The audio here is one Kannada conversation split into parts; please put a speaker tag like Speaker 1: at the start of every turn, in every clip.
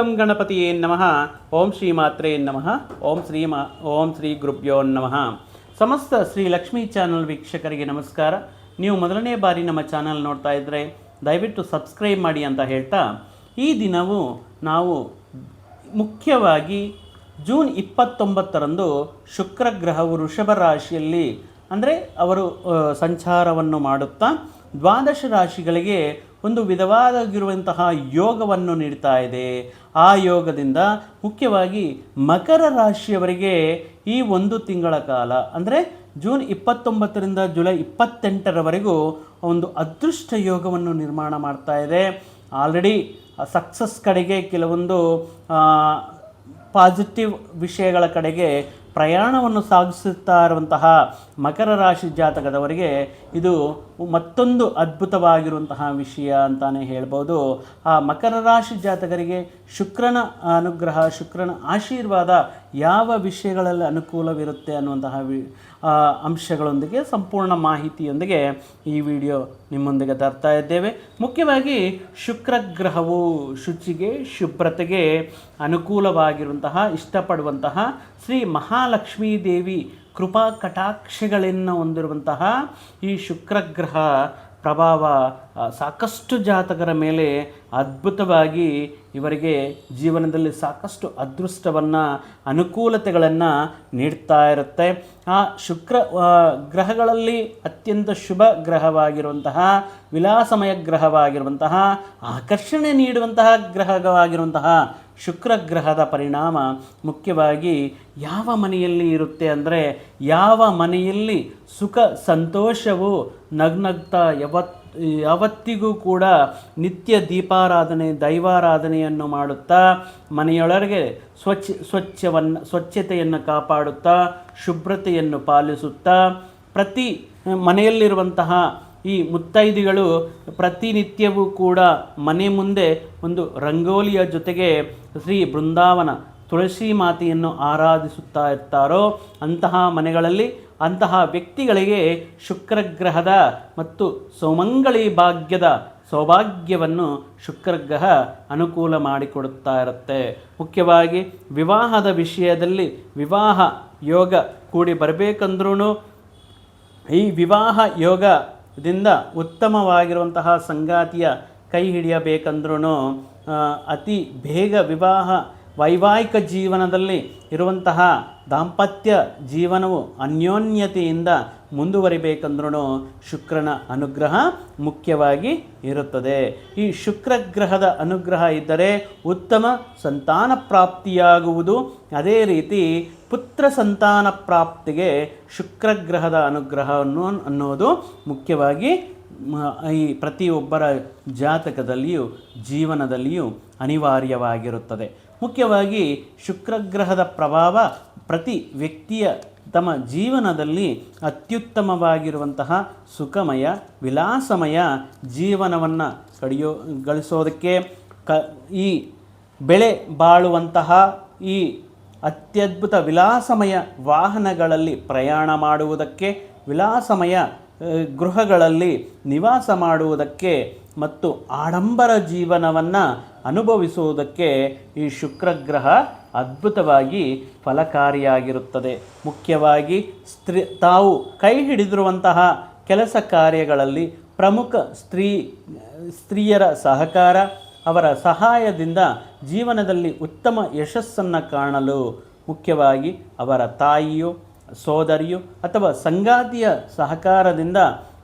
Speaker 1: ಓಂ ಗಣಪತಿಯೇ ನಮಃ ಓಂ ಶ್ರೀ ಮಾತ್ರೇ ನಮಃ ಓಂ ಶ್ರೀ ಮಾ ಓಂ ಶ್ರೀ ಗುರುಭ್ಯೋ ನಮಃ ಸಮಸ್ತ ಶ್ರೀ ಲಕ್ಷ್ಮೀ ಚಾನಲ್ ವೀಕ್ಷಕರಿಗೆ ನಮಸ್ಕಾರ. ನೀವು ಮೊದಲನೇ ಬಾರಿ ನಮ್ಮ ಚಾನಲ್ ನೋಡ್ತಾ ಇದ್ದರೆ ದಯವಿಟ್ಟು ಸಬ್ಸ್ಕ್ರೈಬ್ ಮಾಡಿ ಅಂತ ಹೇಳ್ತಾ, ಈ ದಿನವು ನಾವು ಮುಖ್ಯವಾಗಿ ಜೂನ್ ಇಪ್ಪತ್ತೊಂಬತ್ತರಂದು ಶುಕ್ರ ಗ್ರಹವು ವೃಷಭ ರಾಶಿಯಲ್ಲಿ, ಅಂದರೆ ಅವರು ಸಂಚಾರವನ್ನು ಮಾಡುತ್ತಾ ದ್ವಾದಶ ರಾಶಿಗಳಿಗೆ ಒಂದು ವಿಧವಾಗಿರುವಂತಹ ಯೋಗವನ್ನು ನೀಡ್ತಾ ಇದೆ. ಆ ಯೋಗದಿಂದ ಮುಖ್ಯವಾಗಿ ಮಕರ ರಾಶಿಯವರಿಗೆ ಈ ಒಂದು ತಿಂಗಳ ಕಾಲ, ಅಂದರೆ ಜೂನ್ ಇಪ್ಪತ್ತೊಂಬತ್ತರಿಂದ ಜುಲೈ ಇಪ್ಪತ್ತೆಂಟರವರೆಗೂ ಒಂದು ಅದೃಷ್ಟ ಯೋಗವನ್ನು ನಿರ್ಮಾಣ ಮಾಡ್ತಾ ಇದೆ. ಆಲ್ರೆಡಿ ಸಕ್ಸಸ್ ಕಡೆಗೆ ಕೆಲವೊಂದು ಪಾಸಿಟಿವ್ ವಿಷಯಗಳ ಕಡೆಗೆ ಪ್ರಯಾಣವನ್ನು ಸಾಗಿಸುತ್ತಾ ಇರುವಂತಹ ಮಕರ ರಾಶಿ ಜಾತಕದವರಿಗೆ ಇದು ಮತ್ತೊಂದು ಅದ್ಭುತವಾಗಿರುವಂತಹ ವಿಷಯ ಅಂತಾನೆ ಹೇಳ್ಬೋದು. ಆ ಮಕರ ರಾಶಿ ಜಾತಕರಿಗೆ ಶುಕ್ರನ ಅನುಗ್ರಹ, ಶುಕ್ರನ ಆಶೀರ್ವಾದ ಯಾವ ವಿಷಯಗಳಲ್ಲಿ ಅನುಕೂಲವಿರುತ್ತೆ ಅನ್ನುವಂತಹ ಅಂಶಗಳೊಂದಿಗೆ ಸಂಪೂರ್ಣ ಮಾಹಿತಿಯೊಂದಿಗೆ ಈ ವಿಡಿಯೋ ನಿಮ್ಮೊಂದಿಗೆ ತರ್ತಾ ಇದ್ದೇವೆ. ಮುಖ್ಯವಾಗಿ ಶುಕ್ರ ಗ್ರಹವು ಶುಚಿಗೆ, ಶುಭ್ರತೆಗೆ ಅನುಕೂಲವಾಗಿರುವಂತಹ, ಇಷ್ಟಪಡುವಂತಹ ಶ್ರೀ ಮಹಾಲಕ್ಷ್ಮೀ ದೇವಿ ಕೃಪಾ ಕಟಾಕ್ಷಗಳನ್ನು ಹೊಂದಿರುವಂತಹ ಈ ಶುಕ್ರ ಗ್ರಹ ಪ್ರಭಾವ ಸಾಕಷ್ಟು ಜಾತಕರ ಮೇಲೆ ಅದ್ಭುತವಾಗಿ ಇವರಿಗೆ ಜೀವನದಲ್ಲಿ ಸಾಕಷ್ಟು ಅದೃಷ್ಟವನ್ನು, ಅನುಕೂಲತೆಗಳನ್ನು ನೀಡ್ತಾ ಇರುತ್ತೆ. ಆ ಶುಕ್ರ ಗ್ರಹಗಳಲ್ಲಿ ಅತ್ಯಂತ ಶುಭ ಗ್ರಹವಾಗಿರುವಂತಹ, ವಿಲಾಸಮಯ ಗ್ರಹವಾಗಿರುವಂತಹ, ಆಕರ್ಷಣೆ ನೀಡುವಂತಹ ಗ್ರಹವಾಗಿರುವಂತಹ ಶುಕ್ರ ಗ್ರಹದ ಪರಿಣಾಮ ಮುಖ್ಯವಾಗಿ ಯಾವ ಮನೆಯಲ್ಲಿ ಇರುತ್ತೆ ಅಂದರೆ ಯಾವ ಮನೆಯಲ್ಲಿ ಸುಖ ಸಂತೋಷವು ನಗ್ನಗ್ತಾ ಯಾವತ್, ಯಾವತ್ತಿಗೂ ಕೂಡ ನಿತ್ಯ ದೀಪಾರಾಧನೆ, ದೈವಾರಾಧನೆಯನ್ನು ಮಾಡುತ್ತಾ, ಮನೆಯೊಳಗೆ ಸ್ವಚ್ಛ ಸ್ವಚ್ಛವನ್ನು, ಸ್ವಚ್ಛತೆಯನ್ನು ಕಾಪಾಡುತ್ತಾ, ಶುಭ್ರತೆಯನ್ನು ಪಾಲಿಸುತ್ತಾ, ಪ್ರತಿ ಮನೆಯಲ್ಲಿರುವಂತಹ ಈ ಮುತ್ತೈದಿಗಳು ಪ್ರತಿನಿತ್ಯವೂ ಕೂಡ ಮನೆ ಮುಂದೆ ಒಂದು ರಂಗೋಲಿಯ ಜೊತೆಗೆ ಶ್ರೀ ಬೃಂದಾವನ ತುಳಸಿ ಮಾತೆಯನ್ನು ಆರಾಧಿಸುತ್ತಾ ಇರ್ತಾರೋ, ಅಂತಹ ಮನೆಗಳಲ್ಲಿ ಅಂತಹ ವ್ಯಕ್ತಿಗಳಿಗೆ ಶುಕ್ರಗ್ರಹದ ಮತ್ತು ಸೌಮಂಗಳಿ ಭಾಗ್ಯದ ಸೌಭಾಗ್ಯವನ್ನು ಶುಕ್ರಗ್ರಹ ಅನುಕೂಲ ಮಾಡಿಕೊಡುತ್ತಾ ಇರುತ್ತೆ. ಮುಖ್ಯವಾಗಿ ವಿವಾಹದ ವಿಷಯದಲ್ಲಿ ವಿವಾಹ ಯೋಗ ಕೂಡಿ ಬರಬೇಕಂದ್ರೂ ಈ ವಿವಾಹ ಯೋಗದಿಂದ ಉತ್ತಮವಾಗಿರುವಂತಹ ಸಂಗಾತಿಯ ಕೈ ಹಿಡಿಯಬೇಕಂದ್ರೂ ಅತಿ ಬೇಗ ವಿವಾಹ ವೈವಾಹಿಕ ಜೀವನದಲ್ಲಿ ಇರುವಂತಹ ದಾಂಪತ್ಯ ಜೀವನವು ಅನ್ಯೋನ್ಯತೆಯಿಂದ ಮುಂದುವರಿಬೇಕಂದ್ರೂ ಶುಕ್ರನ ಅನುಗ್ರಹ ಮುಖ್ಯವಾಗಿ ಇರುತ್ತದೆ. ಈ ಶುಕ್ರ ಗ್ರಹದ ಅನುಗ್ರಹ ಇದ್ದರೆ ಉತ್ತಮ ಸಂತಾನ ಪ್ರಾಪ್ತಿಯಾಗುವುದು. ಅದೇ ರೀತಿ ಪುತ್ರ ಸಂತಾನ ಪ್ರಾಪ್ತಿಗೆ ಶುಕ್ರಗ್ರಹದ ಅನುಗ್ರಹವನ್ನು ಅನ್ನೋದು ಮುಖ್ಯವಾಗಿ ಈ ಪ್ರತಿಯೊಬ್ಬರ ಜಾತಕದಲ್ಲಿಯೂ ಜೀವನದಲ್ಲಿಯೂ ಅನಿವಾರ್ಯವಾಗಿರುತ್ತದೆ. ಮುಖ್ಯವಾಗಿ ಶುಕ್ರಗ್ರಹದ ಪ್ರಭಾವ ಪ್ರತಿ ವ್ಯಕ್ತಿಯ ತಮ್ಮ ಜೀವನದಲ್ಲಿ ಅತ್ಯುತ್ತಮವಾಗಿರುವಂತಹ ಸುಖಮಯ, ವಿಲಾಸಮಯ ಜೀವನವನ್ನು ಕಡಿಯೋ, ಗಳಿಸೋದಕ್ಕೆ ಕ, ಈ ಬೆಳೆ ಬಾಳುವಂತಹ ಈ ಅತ್ಯದ್ಭುತ ವಿಲಾಸಮಯ ವಾಹನಗಳಲ್ಲಿ ಪ್ರಯಾಣ ಮಾಡುವುದಕ್ಕೆ, ವಿಲಾಸಮಯ ಗೃಹಗಳಲ್ಲಿ ನಿವಾಸ ಮಾಡುವುದಕ್ಕೆ ಮತ್ತು ಆಡಂಬರ ಜೀವನವನ್ನು ಅನುಭವಿಸುವುದಕ್ಕೆ ಈ ಶುಕ್ರಗ್ರಹ ಅದ್ಭುತವಾಗಿ ಫಲಕಾರಿಯಾಗಿರುತ್ತದೆ. ಮುಖ್ಯವಾಗಿ ಸ್ತ್ರೀ, ತಾವು ಕೈ ಹಿಡಿದಿರುವಂತಹ ಕೆಲಸ ಕಾರ್ಯಗಳಲ್ಲಿ ಪ್ರಮುಖ ಸ್ತ್ರೀ, ಸ್ತ್ರೀಯರ ಸಹಕಾರ, ಅವರ ಸಹಾಯದಿಂದ ಜೀವನದಲ್ಲಿ ಉತ್ತಮ ಯಶಸ್ಸನ್ನು ಕಾಣಲು ಮುಖ್ಯವಾಗಿ ಅವರ ತಾಯಿಯು, ಸೋದರಿಯು ಅಥವಾ ಸಂಗಾತಿಯ ಸಹಕಾರದಿಂದ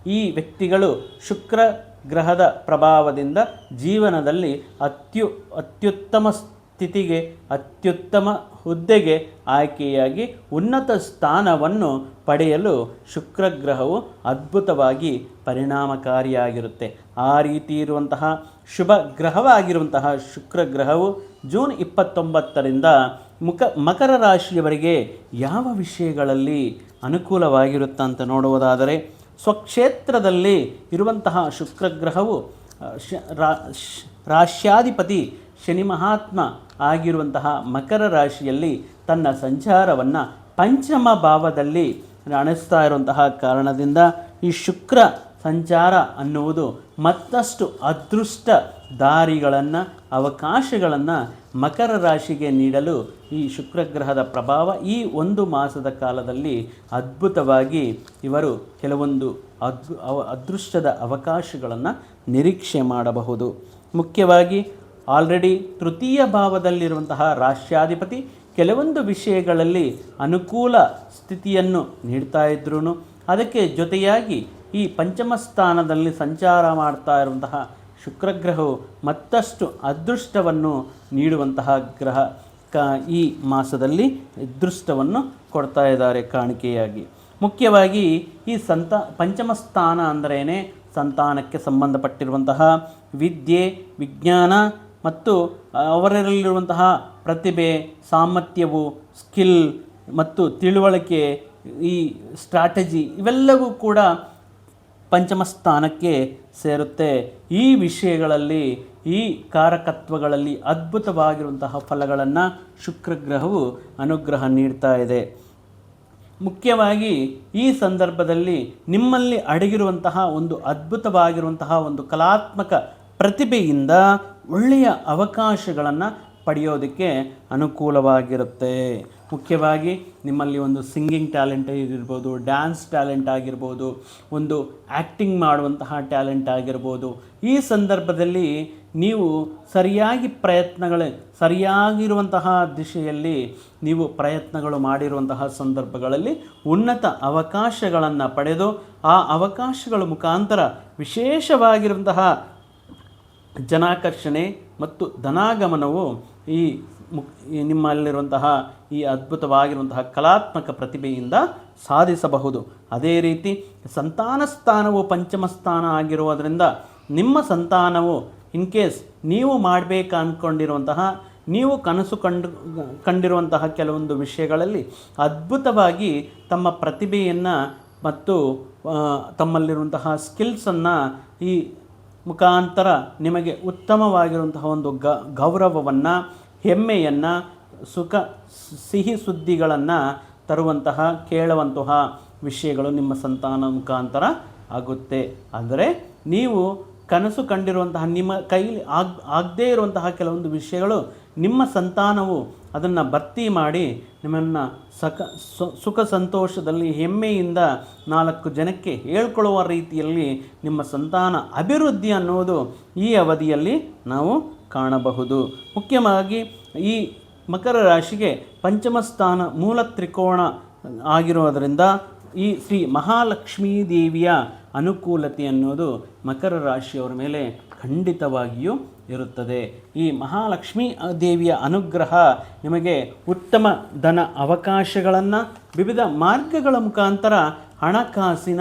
Speaker 1: ಈ ವ್ಯಕ್ತಿಗಳು ಶುಕ್ರ ಗ್ರಹದ ಪ್ರಭಾವದಿಂದ ಜೀವನದಲ್ಲಿ ಅತ್ಯು, ಅತ್ಯುತ್ತಮ ಸ್ಥಿತಿಗೆ, ಅತ್ಯುತ್ತಮ ಹುದ್ದೆಗೆ ಆಯ್ಕೆಯಾಗಿ ಉನ್ನತ ಸ್ಥಾನವನ್ನು ಪಡೆಯಲು ಶುಕ್ರಗ್ರಹವು ಅದ್ಭುತವಾಗಿ ಪರಿಣಾಮಕಾರಿಯಾಗಿರುತ್ತೆ. ಆ ರೀತಿ ಇರುವಂತಹ ಶುಭ ಗ್ರಹವಾಗಿರುವಂತಹ ಶುಕ್ರಗ್ರಹವು ಜೂನ್ ಇಪ್ಪತ್ತೊಂಬತ್ತರಿಂದ ಮುಖ, ಮಕರ ರಾಶಿಯವರಿಗೆ ಯಾವ ವಿಷಯಗಳಲ್ಲಿ ಅನುಕೂಲವಾಗಿರುತ್ತಂತ ನೋಡುವುದಾದರೆ ಸ್ವಕ್ಷೇತ್ರದಲ್ಲಿ ಇರುವಂತಹ ಶುಕ್ರಗ್ರಹವು ರಾಶ್ಯಾಧಿಪತಿ ಶನಿ ಮಹಾತ್ಮ ಆಗಿರುವಂತಹ ಮಕರ ರಾಶಿಯಲ್ಲಿ ತನ್ನ ಸಂಚಾರವನ್ನು ಪಂಚಮ ಭಾವದಲ್ಲಿ ಅಣಿಸ್ತಾ ಇರುವಂತಹ ಕಾರಣದಿಂದ ಈ ಶುಕ್ರ ಸಂಚಾರ ಅನ್ನುವುದು ಮತ್ತಷ್ಟು ಅದೃಷ್ಟ ದಾರಿಗಳನ್ನು, ಅವಕಾಶಗಳನ್ನು ಮಕರ ರಾಶಿಗೆ ನೀಡಲು ಈ ಶುಕ್ರಗ್ರಹದ ಪ್ರಭಾವ ಈ ಒಂದು ಮಾಸದ ಕಾಲದಲ್ಲಿ ಅದ್ಭುತವಾಗಿ ಇವರು ಕೆಲವೊಂದು ಅದ್ ಅದೃಷ್ಟದ ಅವಕಾಶಗಳನ್ನು ನಿರೀಕ್ಷೆ ಮಾಡಬಹುದು. ಮುಖ್ಯವಾಗಿ ಆಲ್ರೆಡಿ ತೃತೀಯ ಭಾವದಲ್ಲಿರುವಂತಹ ರಾಷ್ಟ್ರಾಧಿಪತಿ ಕೆಲವೊಂದು ವಿಷಯಗಳಲ್ಲಿ ಅನುಕೂಲ ಸ್ಥಿತಿಯನ್ನು ನೀಡ್ತಾ ಇದ್ರೂ ಅದಕ್ಕೆ ಜೊತೆಯಾಗಿ ಈ ಪಂಚಮ ಸ್ಥಾನದಲ್ಲಿ ಸಂಚಾರ ಮಾಡ್ತಾ ಇರುವಂತಹ ಶುಕ್ರಗ್ರಹವು ಮತ್ತಷ್ಟು ಅದೃಷ್ಟವನ್ನು ನೀಡುವಂತಹ ಗ್ರಹ. ಕ, ಈ ಮಾಸದಲ್ಲಿ ಅದೃಷ್ಟವನ್ನು ಕೊಡ್ತಾ ಇದ್ದಾರೆ ಕಾಣಿಕೆಯಾಗಿ. ಮುಖ್ಯವಾಗಿ ಈ ಸಂತ ಪಂಚಮ ಸ್ಥಾನ ಅಂದರೇನೆ ಸಂತಾನಕ್ಕೆ ಸಂಬಂಧಪಟ್ಟಿರುವಂತಹ ವಿದ್ಯೆ, ವಿಜ್ಞಾನ ಮತ್ತು ಅವರಲ್ಲಿರುವಂತಹ ಪ್ರತಿಭೆ, ಸಾಮರ್ಥ್ಯವು, ಸ್ಕಿಲ್ ಮತ್ತು ತಿಳುವಳಿಕೆ, ಈ ಸ್ಟ್ರಾಟಜಿ ಇವೆಲ್ಲವೂ ಕೂಡ ಪಂಚಮ ಸ್ಥಾನಕ್ಕೆ ಸೇರುತ್ತೆ. ಈ ವಿಷಯಗಳಲ್ಲಿ, ಈ ಕಾರಕತ್ವಗಳಲ್ಲಿ ಅದ್ಭುತವಾಗಿರುವಂತಹ ಫಲಗಳನ್ನು ಶುಕ್ರಗ್ರಹವು ಅನುಗ್ರಹ ನೀಡ್ತಾ ಇದೆ. ಮುಖ್ಯವಾಗಿ ಈ ಸಂದರ್ಭದಲ್ಲಿ ನಿಮ್ಮಲ್ಲಿ ಅಡಗಿರುವಂತಹ ಒಂದು ಅದ್ಭುತವಾಗಿರುವಂತಹ ಒಂದು ಕಲಾತ್ಮಕ ಪ್ರತಿಭೆಯಿಂದ ಒಳ್ಳೆಯ ಅವಕಾಶಗಳನ್ನು ಪಡೆಯೋದಕ್ಕೆ ಅನುಕೂಲವಾಗಿರುತ್ತೆ. ಮುಖ್ಯವಾಗಿ ನಿಮ್ಮಲ್ಲಿ ಒಂದು ಸಿಂಗಿಂಗ್ ಟ್ಯಾಲೆಂಟ್ ಇರ್ಬೋದು, ಡ್ಯಾನ್ಸ್ ಟ್ಯಾಲೆಂಟ್ ಆಗಿರ್ಬೋದು, ಒಂದು ಆ್ಯಕ್ಟಿಂಗ್ ಮಾಡುವಂತಹ ಟ್ಯಾಲೆಂಟ್ ಆಗಿರ್ಬೋದು. ಈ ಸಂದರ್ಭದಲ್ಲಿ ನೀವು ಸರಿಯಾಗಿ ಪ್ರಯತ್ನಗಳ, ಸರಿಯಾಗಿರುವಂತಹ ದಿಶೆಯಲ್ಲಿ ನೀವು ಪ್ರಯತ್ನಗಳು ಮಾಡಿರುವಂತಹ ಸಂದರ್ಭಗಳಲ್ಲಿ ಉನ್ನತ ಅವಕಾಶಗಳನ್ನು ಪಡೆದು, ಆ ಅವಕಾಶಗಳ ಮುಖಾಂತರ ವಿಶೇಷವಾಗಿರುವಂತಹ ಜನಾಕರ್ಷಣೆ ಮತ್ತು ಧನಾಗಮನವು ಈ ಮುಕ್ ನಿಮ್ಮಲ್ಲಿರುವಂತಹ ಈ ಅದ್ಭುತವಾಗಿರುವಂತಹ ಕಲಾತ್ಮಕ ಪ್ರತಿಭೆಯಿಂದ ಸಾಧಿಸಬಹುದು. ಅದೇ ರೀತಿ ಸಂತಾನ ಸ್ಥಾನವು ಪಂಚಮ ಸ್ಥಾನ ಆಗಿರುವುದರಿಂದ ನಿಮ್ಮ ಸಂತಾನವು ಇನ್ ಕೇಸ್ ನೀವು ಮಾಡಬೇಕು ಅಂದ್ಕೊಂಡಿರುವಂತಹ ನೀವು ಕನಸು ಕಂಡು, ಕಂಡಿರುವಂತಹ ಕೆಲವೊಂದು ವಿಷಯಗಳಲ್ಲಿ ಅದ್ಭುತವಾಗಿ ತಮ್ಮ ಪ್ರತಿಭೆಯನ್ನು ಮತ್ತು ತಮ್ಮಲ್ಲಿರುವಂತಹ ಸ್ಕಿಲ್ಸನ್ನು ಈ ಮುಖಾಂತರ ನಿಮಗೆ ಉತ್ತಮವಾಗಿರುವಂತಹ ಒಂದು ಗೌರವವನ್ನು ಹೆಮ್ಮೆಯನ್ನು, ಸುಖ, ಸಿಹಿ ಸುದ್ದಿಗಳನ್ನು ತರುವಂತಹ ಕೇಳುವಂತಹ ವಿಷಯಗಳು ನಿಮ್ಮ ಸಂತಾನ ಮುಖಾಂತರ ಆಗುತ್ತೆ. ಅಂದರೆ ನೀವು ಕನಸು ಕಂಡಿರುವಂತಹ ನಿಮ್ಮ ಕೈಲಿ ಆಗ್, ಆಗದೇ ಇರುವಂತಹ ಕೆಲವೊಂದು ವಿಷಯಗಳು ನಿಮ್ಮ ಸಂತಾನವು ಅದನ್ನು ಭರ್ತಿ ಮಾಡಿ ನಿಮ್ಮನ್ನು ಸಖ ಸುಖ ಸಂತೋಷದಲ್ಲಿ ಹೆಮ್ಮೆಯಿಂದ ನಾಲ್ಕು ಜನಕ್ಕೆ ಹೇಳ್ಕೊಳ್ಳುವ ರೀತಿಯಲ್ಲಿ ನಿಮ್ಮ ಸಂತಾನ ಅಭಿವೃದ್ಧಿ ಅನ್ನುವುದು ಈ ಅವಧಿಯಲ್ಲಿ ನಾವು ಕಾಣಬಹುದು. ಮುಖ್ಯವಾಗಿ ಈ ಮಕರ ರಾಶಿಗೆ ಪಂಚಮ ಸ್ಥಾನ ಮೂಲ ತ್ರಿಕೋಣ ಆಗಿರೋದರಿಂದ ಈ ಶ್ರೀ ಮಹಾಲಕ್ಷ್ಮೀ ದೇವಿಯ ಅನುಕೂಲತೆ ಅನ್ನೋದು ಮಕರ ರಾಶಿಯವರ ಮೇಲೆ ಖಂಡಿತವಾಗಿಯೂ ಇರುತ್ತದೆ. ಈ ಮಹಾಲಕ್ಷ್ಮೀ ದೇವಿಯ ಅನುಗ್ರಹ ನಿಮಗೆ ಉತ್ತಮ ಧನ ಅವಕಾಶಗಳನ್ನು, ವಿವಿಧ ಮಾರ್ಗಗಳ ಮುಖಾಂತರ ಹಣಕಾಸಿನ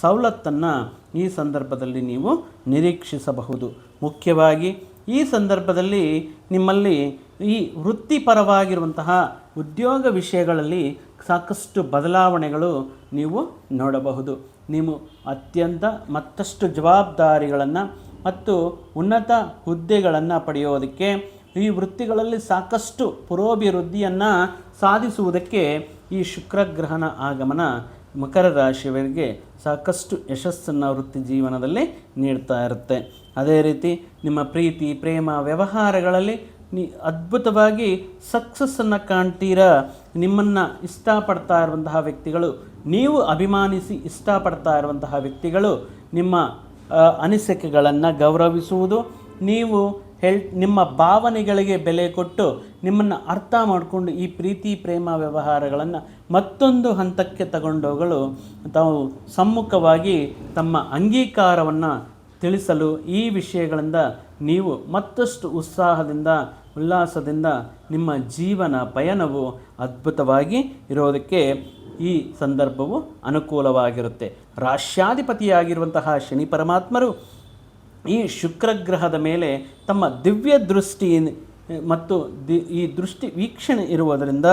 Speaker 1: ಸವಲತ್ತನ್ನು ಈ ಸಂದರ್ಭದಲ್ಲಿ ನೀವು ನಿರೀಕ್ಷಿಸಬಹುದು. ಮುಖ್ಯವಾಗಿ ಈ ಸಂದರ್ಭದಲ್ಲಿ ನಿಮ್ಮಲ್ಲಿ ಈ ವೃತ್ತಿಪರವಾಗಿರುವಂತಹ ಉದ್ಯೋಗ ವಿಷಯಗಳಲ್ಲಿ ಸಾಕಷ್ಟು ಬದಲಾವಣೆಗಳು ನೀವು ನೋಡಬಹುದು. ನೀವು ಅತ್ಯಂತ ಮತ್ತಷ್ಟು ಜವಾಬ್ದಾರಿಗಳನ್ನು ಮತ್ತು ಉನ್ನತ ಹುದ್ದೆಗಳನ್ನು ಪಡೆಯೋದಕ್ಕೆ ಈ ವೃತ್ತಿಗಳಲ್ಲಿ ಸಾಕಷ್ಟು ಪುರೋಭಿವೃದ್ಧಿಯನ್ನು ಸಾಧಿಸುವುದಕ್ಕೆ ಈ ಶುಕ್ರಗ್ರಹಣ ಆಗಮನ ಮಕರ ರಾಶಿಯವರಿಗೆ ಸಾಕಷ್ಟು ಯಶಸ್ಸನ್ನು ವೃತ್ತಿ ಜೀವನದಲ್ಲಿ ನೀಡ್ತಾ ಇರುತ್ತೆ. ಅದೇ ರೀತಿ ನಿಮ್ಮ ಪ್ರೀತಿ, ಪ್ರೇಮ, ವ್ಯವಹಾರಗಳಲ್ಲಿ ನೀ ಅದ್ಭುತವಾಗಿ ಸಕ್ಸಸ್ಸನ್ನು ಕಾಣ್ತೀರಾ? ನಿಮ್ಮನ್ನು ಇಷ್ಟಪಡ್ತಾ ಇರುವಂತಹ ವ್ಯಕ್ತಿಗಳು, ನೀವು ಅಭಿಮಾನಿಸಿ ಇಷ್ಟಪಡ್ತಾ ಇರುವಂತಹ ವ್ಯಕ್ತಿಗಳು, ನಿಮ್ಮ ಅನಿಸಿಕೆಗಳನ್ನು ಗೌರವಿಸುವುದು, ನೀವು ಹೇಳ್, ನಿಮ್ಮ ಭಾವನೆಗಳಿಗೆ ಬೆಲೆ ಕೊಟ್ಟು ನಿಮ್ಮನ್ನು ಅರ್ಥ ಮಾಡಿಕೊಂಡು ಈ ಪ್ರೀತಿ, ಪ್ರೇಮ ವ್ಯವಹಾರಗಳನ್ನು ಮತ್ತೊಂದು ಹಂತಕ್ಕೆ ತಗೊಂಡೋಗಲು ತಾವು ಸಮ್ಮುಖವಾಗಿ ತಮ್ಮ ಅಂಗೀಕಾರವನ್ನು ತಿಳಿಸಲು ಈ ವಿಷಯಗಳಿಂದ ನೀವು ಮತ್ತಷ್ಟು ಉತ್ಸಾಹದಿಂದ, ಉಲ್ಲಾಸದಿಂದ ನಿಮ್ಮ ಜೀವನ ಪಯಣವು ಅದ್ಭುತವಾಗಿ ಇರೋದಕ್ಕೆ ಈ ಸಂದರ್ಭವು ಅನುಕೂಲವಾಗಿರುತ್ತೆ. ರಾಶ್ಯಾಧಿಪತಿಯಾಗಿರುವಂತಹ ಶನಿ ಪರಮಾತ್ಮರು ಈ ಶುಕ್ರಗ್ರಹದ ಮೇಲೆ ತಮ್ಮ ದಿವ್ಯ ದೃಷ್ಟಿ ಮತ್ತು ದಿ, ಈ ದೃಷ್ಟಿ ವೀಕ್ಷಣೆ ಇರುವುದರಿಂದ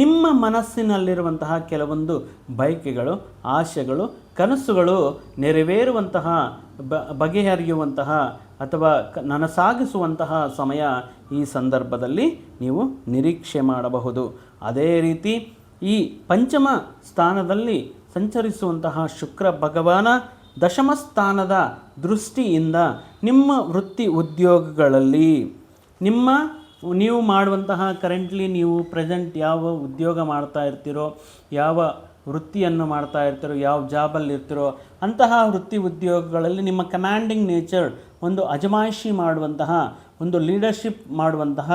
Speaker 1: ನಿಮ್ಮ ಮನಸ್ಸಿನಲ್ಲಿರುವಂತಹ ಕೆಲವೊಂದು ಬಯಕೆಗಳು, ಆಶೆಗಳು ಕನಸುಗಳು ನೆರವೇರುವಂತಹ, ಬ, ಬಗೆಹರಿಯುವಂತಹ ಅಥವಾ ನನಸಾಗಿಸುವಂತಹ ಸಮಯ ಈ ಸಂದರ್ಭದಲ್ಲಿ ನೀವು ನಿರೀಕ್ಷೆ ಮಾಡಬಹುದು. ಅದೇ ರೀತಿ ಈ ಪಂಚಮ ಸ್ಥಾನದಲ್ಲಿ ಸಂಚರಿಸುವಂತಹ ಶುಕ್ರ ಭಗವಾನ ದಶಮ ಸ್ಥಾನದ ದೃಷ್ಟಿಯಿಂದ ನಿಮ್ಮ ವೃತ್ತಿ ಉದ್ಯೋಗಗಳಲ್ಲಿ ನಿಮ್ಮ ನೀವು ಮಾಡುವಂತಹ ಕರೆಂಟ್ಲಿ ನೀವು ಪ್ರೆಸೆಂಟ್ ಯಾವ ಉದ್ಯೋಗ ಮಾಡ್ತಾ ಇರ್ತೀರೋ, ಯಾವ ವೃತ್ತಿಯನ್ನು ಮಾಡ್ತಾ ಇರ್ತಿರೋ, ಯಾವ ಜಾಬಲ್ಲಿ ಇರ್ತಿರೋ, ಅಂತಹ ವೃತ್ತಿ ಉದ್ಯೋಗಗಳಲ್ಲಿ ನಿಮ್ಮ ಕಮ್ಯಾಂಡಿಂಗ್ ನೇಚರ್ ಒಂದು ಅಜಮಾಯಿಷಿ ಮಾಡುವಂತಹ, ಒಂದು ಲೀಡರ್ಶಿಪ್ ಮಾಡುವಂತಹ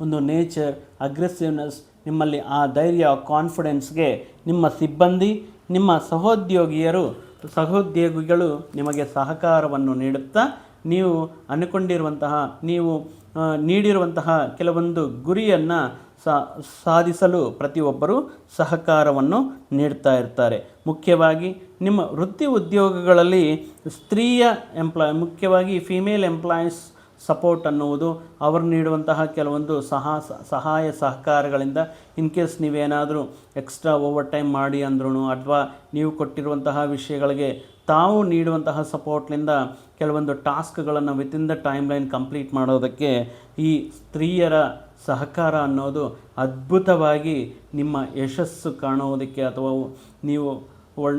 Speaker 1: ಒಂದು ನೇಚರ್ ಅಗ್ರೆಸಿವ್ನೆಸ್ ನಿಮ್ಮಲ್ಲಿ ಆ ಧೈರ್ಯ ಕಾನ್ಫಿಡೆನ್ಸ್ಗೆ ನಿಮ್ಮ ಸಿಬ್ಬಂದಿ, ನಿಮ್ಮ ಸಹೋದ್ಯೋಗಿಯರು, ಸಹೋದ್ಯೋಗಿಗಳು ನಿಮಗೆ ಸಹಕಾರವನ್ನು ನೀಡುತ್ತಾ, ನೀವು ಅನ್ಕೊಂಡಿರುವಂತಹ, ನೀವು ನೀಡಿರುವಂತಹ ಕೆಲವೊಂದು ಗುರಿಯನ್ನು ಸಾಧಿಸಲು ಪ್ರತಿಯೊಬ್ಬರು ಸಹಕಾರವನ್ನು ನೀಡ್ತಾ ಇರ್ತಾರೆ. ಮುಖ್ಯವಾಗಿ ನಿಮ್ಮ ವೃತ್ತಿ ಉದ್ಯೋಗಗಳಲ್ಲಿ ಸ್ತ್ರೀಯ ಎಂಪ್ಲಾಯ್, ಮುಖ್ಯವಾಗಿ ಫಿಮೇಲ್ ಎಂಪ್ಲಾಯೀಸ್ ಸಪೋರ್ಟ್ ಅನ್ನುವುದು ಅವರು ನೀಡುವಂತಹ ಕೆಲವೊಂದು ಸಹ, ಸಹಾಯ ಸಹಕಾರಗಳಿಂದ ಇನ್ ಕೇಸ್ ನೀವೇನಾದರೂ ಎಕ್ಸ್ಟ್ರಾ ಓವರ್ ಟೈಮ್ ಮಾಡಿ ಅಂದ್ರೂ ಅಥವಾ ನೀವು ಕೊಟ್ಟಿರುವಂತಹ ವಿಷಯಗಳಿಗೆ ತಾವು ನೀಡುವಂತಹ ಸಪೋರ್ಟ್ನಿಂದ ಕೆಲವೊಂದು ಟಾಸ್ಕ್ಗಳನ್ನು within the timeline complete ಮಾಡೋದಕ್ಕೆ ಈ ಸ್ತ್ರೀಯರ ಸಹಕಾರ ಅನ್ನೋದು ಅದ್ಭುತವಾಗಿ ನಿಮ್ಮ ಯಶಸ್ಸು ಕಾಣೋದಕ್ಕೆ ಅಥವಾ ನೀವು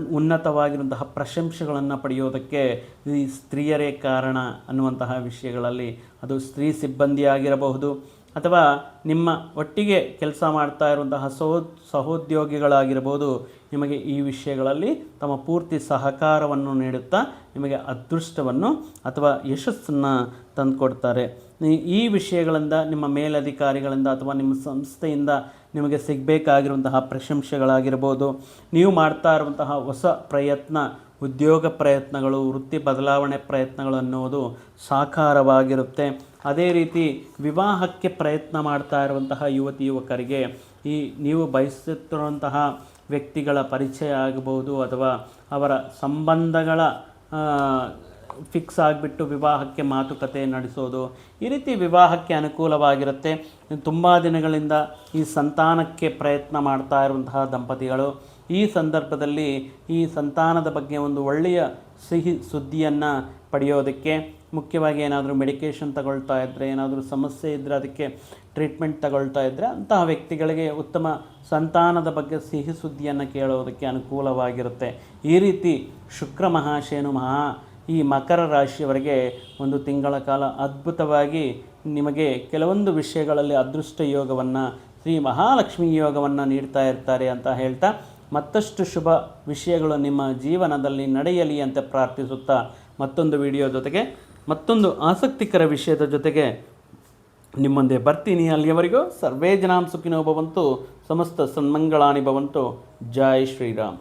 Speaker 1: ಉನ್ನತವಾಗಿರುವಂತಹ ಪ್ರಶಂಸೆಗಳನ್ನು ಪಡೆಯೋದಕ್ಕೆ ಈ ಸ್ತ್ರೀಯರೇ ಕಾರಣ ಅನ್ನುವಂತಹ ವಿಷಯಗಳಲ್ಲಿ ಅದು ಸ್ತ್ರೀ ಸಿಬ್ಬಂದಿ ಆಗಿರಬಹುದು ಅಥವಾ ನಿಮ್ಮ ಒಟ್ಟಿಗೆ ಕೆಲಸ ಮಾಡ್ತಾ ಇರುವಂತಹ ಸಹೋ ಸಹೋದ್ಯೋಗಿಗಳಾಗಿರ್ಬೋದು ನಿಮಗೆ ಈ ವಿಷಯಗಳಲ್ಲಿ ತಮ್ಮ ಪೂರ್ತಿ ಸಹಕಾರವನ್ನು ನೀಡುತ್ತಾ ನಿಮಗೆ ಅದೃಷ್ಟವನ್ನು ಅಥವಾ ಯಶಸ್ಸನ್ನು ತಂದುಕೊಡ್ತಾರೆ. ಈ- ವಿಷಯಗಳಿಂದ ನಿಮ್ಮ ಮೇಲಧಿಕಾರಿಗಳಿಂದ ಅಥವಾ ನಿಮ್ಮ ಸಂಸ್ಥೆಯಿಂದ ನಿಮಗೆ ಸಿಗಬೇಕಾಗಿರುವಂತಹ ಪ್ರಶಂಸೆಗಳಾಗಿರ್ಬೋದು, ನೀವು ಮಾಡ್ತಾ ಇರುವಂತಹ ಹೊಸ ಪ್ರಯತ್ನ, ಉದ್ಯೋಗ ಪ್ರಯತ್ನಗಳು, ವೃತ್ತಿ ಬದಲಾವಣೆ ಪ್ರಯತ್ನಗಳು ಅನ್ನೋದು ಸಾಕಾರವಾಗಿರುತ್ತೆ. ಅದೇ ರೀತಿ ವಿವಾಹಕ್ಕೆ ಪ್ರಯತ್ನ ಮಾಡ್ತಾ ಇರುವಂತಹ ಯುವತಿ ಯುವಕರಿಗೆ ಈ ನೀವು ಬಯಸುತ್ತಿರುವಂತಹ ವ್ಯಕ್ತಿಗಳ ಪರಿಚಯ ಆಗಬಹುದು ಅಥವಾ ಅವರ ಸಂಬಂಧಗಳ ಫಿಕ್ಸ್ ಆಗಿಬಿಟ್ಟು ವಿವಾಹಕ್ಕೆ ಮಾತುಕತೆ ನಡೆಸೋದು, ಈ ರೀತಿ ವಿವಾಹಕ್ಕೆ ಅನುಕೂಲವಾಗಿರುತ್ತೆ. ತುಂಬ ದಿನಗಳಿಂದ ಈ ಸಂತಾನಕ್ಕೆ ಪ್ರಯತ್ನ ಮಾಡ್ತಾ ಇರುವಂತಹ ದಂಪತಿಗಳು, ಈ ಸಂದರ್ಭದಲ್ಲಿ ಈ ಸಂತಾನದ ಬಗ್ಗೆ ಒಂದು ಒಳ್ಳೆಯ ಸಿಹಿ ಸುದ್ದಿಯನ್ನು ಪಡೆಯೋದಕ್ಕೆ, ಮುಖ್ಯವಾಗಿ ಏನಾದರೂ ಮೆಡಿಕೇಷನ್ ತಗೊಳ್ತಾ ಇದ್ದರೆ ಏನಾದರೂ ಸಮಸ್ಯೆ ಇದ್ದರೆ ಅದಕ್ಕೆ ಟ್ರೀಟ್ಮೆಂಟ್ ತಗೊಳ್ತಾ ಇದ್ದರೆ ಅಂತಹ ವ್ಯಕ್ತಿಗಳಿಗೆ ಉತ್ತಮ ಸಂತಾನದ ಬಗ್ಗೆ ಸಿಹಿ ಸುದ್ದಿಯನ್ನು ಕೇಳೋದಕ್ಕೆ ಅನುಕೂಲವಾಗಿರುತ್ತೆ. ಈ ರೀತಿ ಶುಕ್ರ ಮಹಾಶಯನು ಮಹಾ ಈ ಮಕರ ರಾಶಿಯವರಿಗೆ ಒಂದು ತಿಂಗಳ ಕಾಲ ಅದ್ಭುತವಾಗಿ ನಿಮಗೆ ಕೆಲವೊಂದು ವಿಷಯಗಳಲ್ಲಿ ಅದೃಷ್ಟ ಯೋಗವನ್ನು, ಶ್ರೀ ಮಹಾಲಕ್ಷ್ಮಿ ಯೋಗವನ್ನು ನೀಡ್ತಾ ಇರ್ತಾರೆ ಅಂತ ಹೇಳ್ತಾ ಮತ್ತಷ್ಟು ಶುಭ ವಿಷಯಗಳು ನಿಮ್ಮ ಜೀವನದಲ್ಲಿ ನಡೆಯಲಿ ಅಂತ ಪ್ರಾರ್ಥಿಸುತ್ತಾ ಮತ್ತೊಂದು ವಿಡಿಯೋ ಜೊತೆಗೆ, ಮತ್ತೊಂದು ಆಸಕ್ತಿಕರ ವಿಷಯದ ಜೊತೆಗೆ ನಿಮ್ಮೊಂದೇ ಬರ್ತೀನಿ ಅಲ್ಲಿಯವರೆಗೂ. ಸರ್ವೇ ಜನಾಂ ಸುಖಿನೋ ಭವಂತು, ಸಮಸ್ತ ಸನ್ಮಂಗಳಾನಿ ಭವಂತು. ಜೈ ಶ್ರೀರಾಮ್.